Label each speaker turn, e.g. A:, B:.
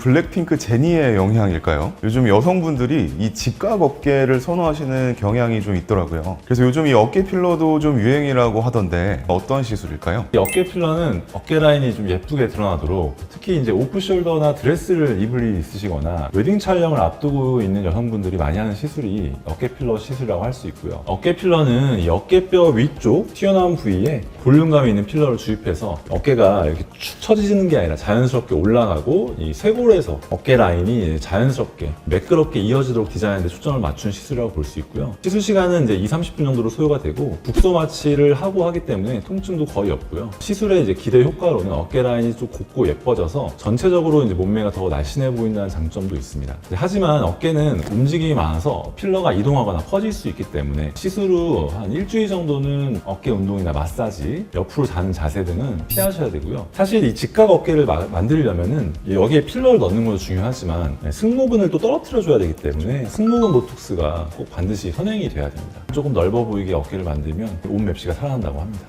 A: 블랙핑크 제니의 영향일까요? 요즘 여성분들이 이 직각 어깨를 선호하시는 경향이 좀 있더라고요. 그래서 요즘 이 어깨 필러도 좀 유행이라고 하던데 어떤 시술일까요?
B: 이 어깨 필러는 어깨 라인이 좀 예쁘게 드러나도록 특히 이제 오프숄더나 드레스를 입을 일이 있으시거나 웨딩 촬영을 앞두고 있는 여성분들이 많이 하는 시술이 어깨 필러 시술이라고 할 수 있고요. 어깨 필러는 이 어깨뼈 위쪽 튀어나온 부위에 볼륨감이 있는 필러를 주입해서 어깨가 이렇게 축 처지는 게 아니라 자연스럽게 올라가고 이 쇄골에서 어깨 라인이 자연스럽게 매끄럽게 이어지도록 디자인에 초점을 맞춘 시술이라고 볼 수 있고요. 시술 시간은 이제 2, 30분 정도로 소요가 되고 국소 마취를 하고 하기 때문에 통증도 거의 없고요. 시술의 이제 기대 효과로는 어깨 라인이 좀 곱고 예뻐져서 전체적으로 이제 몸매가 더 날씬해 보인다는 장점도 있습니다. 하지만 어깨는 움직임이 많아서 필러가 이동하거나 퍼질 수 있기 때문에 시술 후한 일주일 정도는 어깨 운동이나 마사지, 옆으로 자는 자세 등은 피하셔야 되고요. 사실 이 직각 어깨를 마- 만들려면은 여기에 필러를 넣는 것도 중요하지만 승모근을 또 떨어뜨려 줘야 되기 때문에 승모근 보톡스가 꼭 반드시 선행이 돼야 됩니다. 조금 넓어 보이게 어깨를 만들면 온 맵시가 살아난다고 합니다.